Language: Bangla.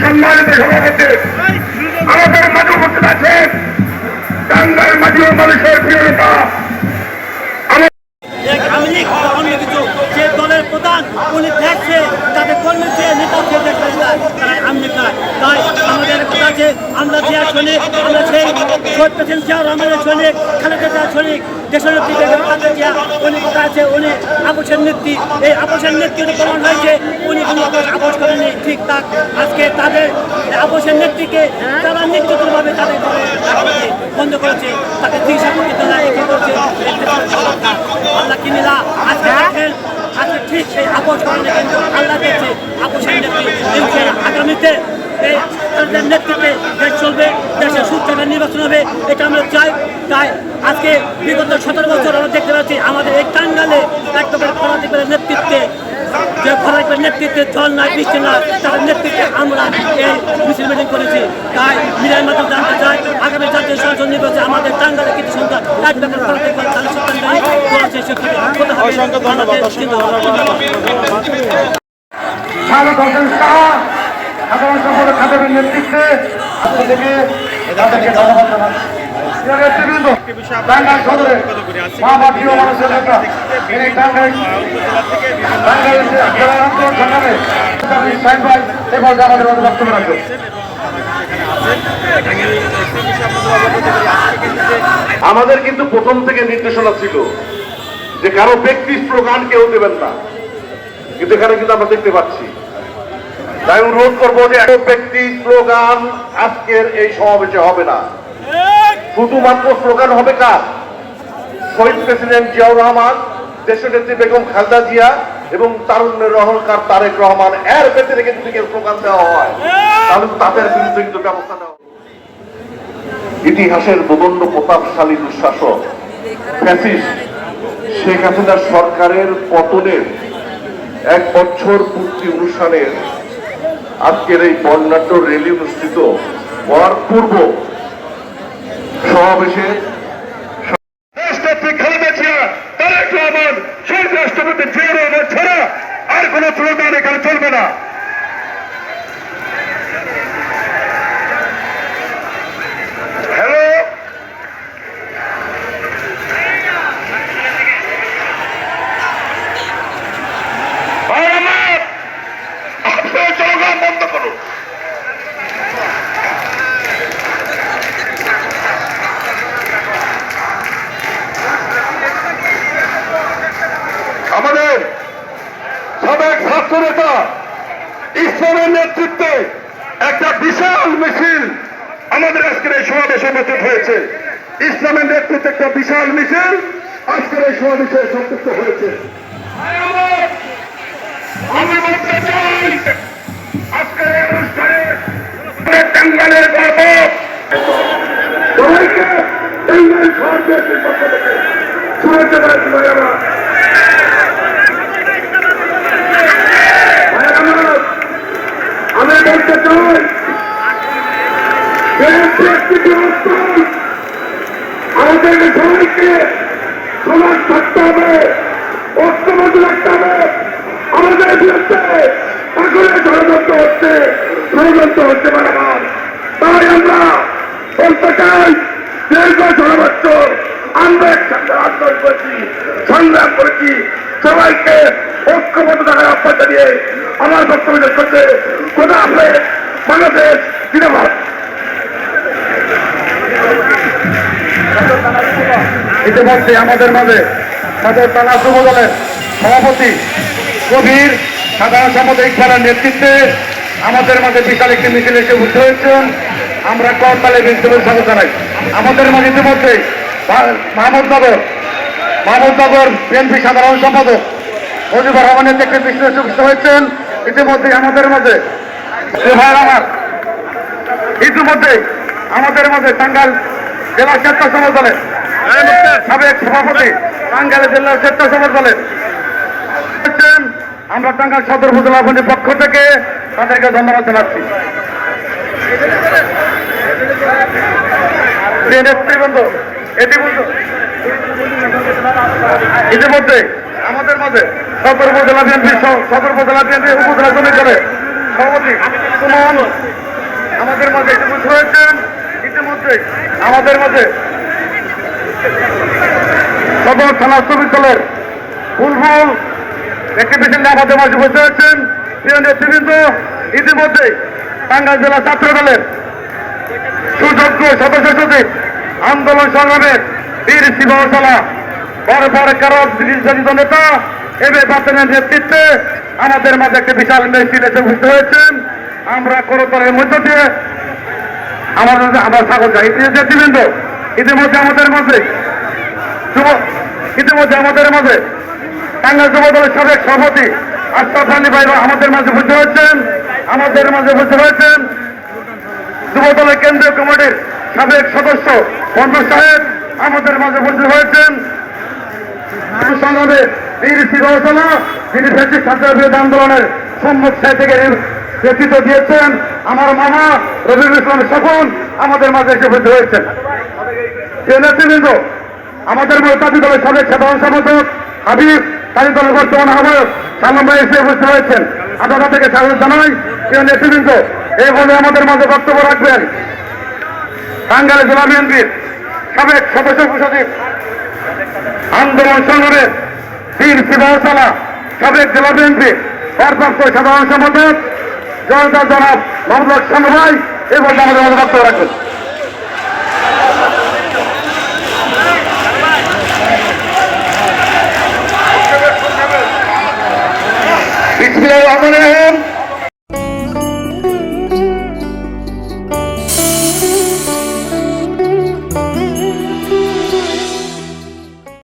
সম্মানিত সভাপতি আমাদের মাঝে উপস্থিত আছে টাঙ্গাইল মাঝি মানুষের প্রিয় এক আওয়ামী লীগ বা অন্য কিছু যে দলের প্রধান উনি দেখছে তাদের কর্মী চেয়ে নেতা চেয়ে দেখতে চায় তারা আমনি খায় তাই আমাদের কথা আছে আমরা যে সৈনিক আমরা সেই শহীদ প্রেসিডেন্ট জিয়া রহমানের সৈনিক খালেদা জিয়া সৈনিক দেশের নেত্রী বেগম খালেদা জিয়া উনি কথা আছে উনি আপোষের নেত্রী, এই আপোষের নেত্রীর প্রমাণ হয়েছে উনি কোনো আপোষ আপোষ করেনি ঠিক তাক আজকে তাদের আপোষের নেত্রীকে তারা নির্যাতনভাবে তাদের বন্ধ করেছে, তাকে চিকিৎসা করতে তারা একে করছে। আল্লাহ কিনিলা আজকে দেখেন আজকে ঠিক সেই আপোষ করেনি কিন্তু আল্লাহ দেখছে আপোষের নেত্রী আগামীতে এই নেতৃত্বে চলবে। দেশে সুস্থভাবে নির্বাচন হবে এটা আমরা চাই। তাই আজকে বিগত সতেরো বছর আমরা দেখতে পাচ্ছি আমাদের এই টাঙ্গালে একেবারে পরাধিকের নেতৃত্বে যে ফরাকের নেতৃত্বে জল নাই বৃষ্টি না তার নেতৃত্বে আমরা এই মিছিল মিটিং করেছি। তাই মিলের মাধ্যমে জানতে চাই আগামী জাতীয় সংসদ নির্বাচনে আমাদের টাঙ্গালে কিছু সংখ্যা এক ব্যাপারে ফরাকের তাহলে সত্যান্তারী করেছে সেখানে অসংখ্য ধন্যবাদ সাধারণ সম্পাদক খাদেমের নেতৃত্বে। থেকে আমাদের কিন্তু প্রথম থেকে নির্দেশনা ছিল যে কারও ব্যক্তি স্লোগান কেউ দেবেন না। কিন্তু এখানে কিন্তু আমরা দেখতে পাচ্ছি তাই অনুরোধ করব যে এক ব্যক্তি স্লোগান আজকের এই সমাবেশে হবে না। শুধুমাত্র স্লোগান হবে কার? শহীদ প্রেসিডেন্ট জিয়াউর রহমান, দেশনেত্রী বেগম খালেদা জিয়া এবং তারুণ্যের অহংকার তারেক রহমান, এর রেখে যদি কেউ স্লোগান দেওয়া হয়, তাহলে তাদের বিরুদ্ধে কিন্তু ব্যবস্থা নেওয়া ইতিহাসের প্রদণ্ড প্রতাপশালী দুঃশাসক, ফ্যাসিস্ট শেখ হাসিনার সরকারের পতনের এক বছর পূর্তি অনুষ্ঠানের আজকের এই বর্ণাঢ্য রেলি অনুষ্ঠিত হওয়ার পূর্ব সমাবেশে শহীদ রাষ্ট্রপতি ছাড়া, আর কোন স্লোগান এখানে চলবে না হ্যালো ভাই আমার, আপনারা স্লোগান বন্ধ করুন আমাদের সাবেক ছাত্র নেতা ইসলামের নেতৃত্বে একটা বিশাল মিছিল আমাদের আজকের এই সমাবেশে উপস্থিত হয়েছে। ইসলামের নেতৃত্বে একটা বিশাল মিছিল আজকের এই সমাবেশে সম্পৃক্ত হয়েছে। আমি বলতে চাই আমাদের সবাইকে সমাজ থাকতে হবে ঐক্যবদ্ধ রাখতে হবে আমাদের বিরুদ্ধে সকলে ষড়যন্ত্র হচ্ছে ষড়যন্ত্র হচ্ছে বারবার তাই আমরা বলতে চাই দীর্ঘ ষোলো আমরা একসাথে আন্দোলন করেছি সংগ্রাম করেছি সবাইকে ঐক্যবদ্ধ থাকার আহ্বান জানিয়ে আমার বক্তব্য করতে কোথা আপনি বাংলাদেশ জিন্দাবাদ। ইতিমধ্যে আমাদের মাঝে তাদের থানা যুব দলের সভাপতি কবির সাধারণ সম্পাদক খেলার নেতৃত্বে আমাদের মাঝে বিশাল একটি মিছিল এসে উঠে হয়েছেন। আমরা করতালে বিদ্যুতের স্বাগত জানাই। আমাদের মাঝে ইতিমধ্যে মাহমুদনগর মাহমুদনগর বিএনপি সাধারণ সম্পাদক মজিবুর রহমানের একটি মিছিল উপস্থিত হয়েছেন। ইতিমধ্যে আমাদের মাঝে আমার, ইতিমধ্যে আমাদের মাঝে টাঙ্গাল জেলা স্বেচ্ছাসেবক দলের সাবেক সভাপতি টাঙ্গাইল জেলার স্বেচ্ছাসেবক দলের আমরা টাঙ্গাইল সদর উপজেলা পক্ষ থেকে তাদেরকে ধন্যবাদ জানাচ্ছি। ইতিমধ্যে আমাদের মাঝে সদর উপজেলা বিএনপি সদর উপজেলা বিএনপি উপজেলা করে সভাপতি সুমন। আমাদের মাঝে হয়েছেন ইতিমধ্যে আমাদের মাঝে সদর থানা শ্রমিক বুলবুল একটি আমাদের মাঝে বসে আছেন প্রিয় ইতিমধ্যে টাঙ্গাইল জেলা ছাত্র দলের সুযোগ্য সদস্য সচিব আন্দোলন সংগ্রামের বীর শিবশালা, বড় কারণ নির্যাতিত নেতা এবে বাতেনের নেতৃত্বে আমাদের মাঝে একটি বিশাল মিছিল এসে উপস্থিত হয়েছেন। আমরা করতলের মধ্য দিয়ে আমাদের আমার স্বাগত প্রিয় নেতৃবৃন্দ। ইতিমধ্যে আমাদের মাঝে ইতিমধ্যে আমাদের মাঝে টাঙ্গাইল যুব দলের সাবেক সভাপতি আশরাফ আলী ভাই আমাদের মাঝে বুঝতে হয়েছেন, আমাদের মাঝে বুঝতে হয়েছেন। যুব দলের কেন্দ্রীয় কমিটির সাবেক সদস্য বন্ধু সাহেব আমাদের মাঝে বুঝতে হয়েছেন। সংগ্রামে বীর যিনি ফেসিক ছাত্র বিরোধী আন্দোলনের সম্মুখ থেকে নেতৃত্ব দিয়েছেন। আমার মামা রবিউল ইসলাম সফন আমাদের মাঝে এসে বুঝতে হয়েছেন। নেতৃবৃন্দ আমাদের তাঁতি দলের সাবেক সাধারণ সম্পাদক হাবিব তাঁতি দলের বর্তমান আহ্বায়ক সালাম ভাই এসে উপস্থিত হয়েছেন। আপনারা থেকে স্বাগত জানাই, প্রিয় নেতৃবৃন্দ এই বলে আমাদের মাঝে বক্তব্য রাখবেন। টাঙ্গাইল জেলা বিএনপির সাবেক সদস্য সচিব, আন্দোলন সংগ্রামের বীর শিবাহতলা সাবেক জেলা বিএনপি ভারপ্রাপ্ত সাধারণ সম্পাদক জনতা জনাব মোহাম্মদ শানু ভাই এবং আমাদের মাঝে বক্তব্য রাখবেন। বিসমিল্লাহির রহমানির রহিম